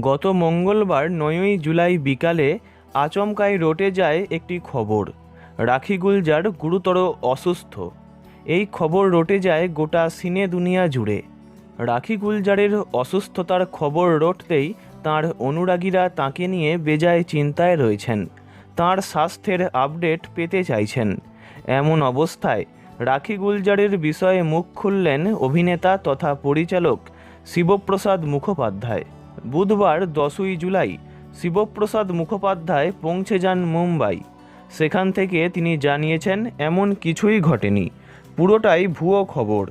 গত মঙ্গলবার নয়ই জুলাই বিকালে আচমকায় রটে যায় একটি খবর। রাখি গুলজার গুরুতর অসুস্থ। এই খবর রটে যায় গোটা সিনে দুনিয়া জুড়ে। রাখি গুলজারের অসুস্থতার খবর রটতেই তার অনুরাগীরা তাকে নিয়ে বেজায় চিন্তায় রয়েছেন। তার স্বাস্থ্যের আপডেট পেতে চাইছেন। এমন অবস্থায় রাখি গুলজারের বিষয়ে মুখ খুললেন অভিনেতা তথা পরিচালক শিবপ্রসাদ মুখোপাধ্যায়। বুধবার দশই জুলাই শিবপ্রসাদ মুখোপাধ্যায় পৌঁছে যান মুম্বাই। সেখান থেকে তিনি জানিয়েছেন, এমন কিছুই ঘটেনি। পুরোটাই ভুয়ো খবর।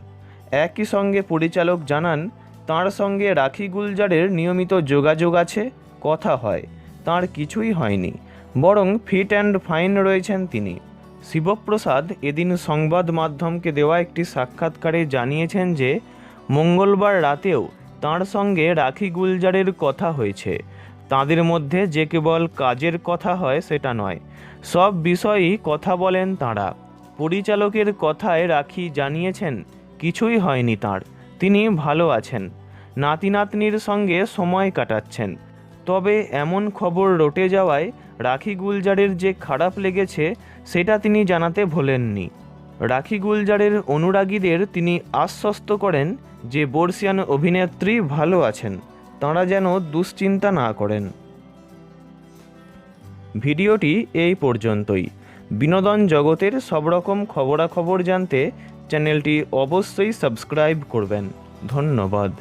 একই সঙ্গে পরিচালক জানান, তার সঙ্গে রাখি গুলজারের নিয়মিত যোগাযোগ আছে, কথা হয়। তার কিছুই হয়নি। বরং ফিট অ্যান্ড ফাইন রয়েছেন তিনি। শিবপ্রসাদ এদিন সংবাদ মাধ্যমকে দেওয়া একটি সাক্ষাৎকারে জানিয়েছেন যে, মঙ্গলবার রাতেও তার সঙ্গে রাখি গুলজারের কথা হয়েছে। তাদের মধ্যে যে কেবল কাজের কথা হয় সেটা নয়, সব বিষয়েই কথা বলেন তাঁরা। পরিচালকের কথায় রাখি জানিয়েছেন, কিছুই হয়নি তার, তিনি ভালো আছেন নাতি নাতনির সঙ্গে সময় কাটাচ্ছেন। তবে এমন খবর রটে যাওয়ায় রাখি গুলজারের যে খারাপ লেগেছে, সেটা তিনি জানাতে ভোলেননি। রাখি গুলজারের অনুরাগীদের তিনি আশ্বস্ত করেন যে বর্ষিয়ান অভিনেত্রী ভালো আছেন, তাঁরা যেন দুশ্চিন্তা না করেন। ভিডিওটি এই পর্যন্তই। বিনোদন জগতের সব রকম খবরাখবর জানতে চ্যানেলটি অবশ্যই সাবস্ক্রাইব করবেন। ধন্যবাদ।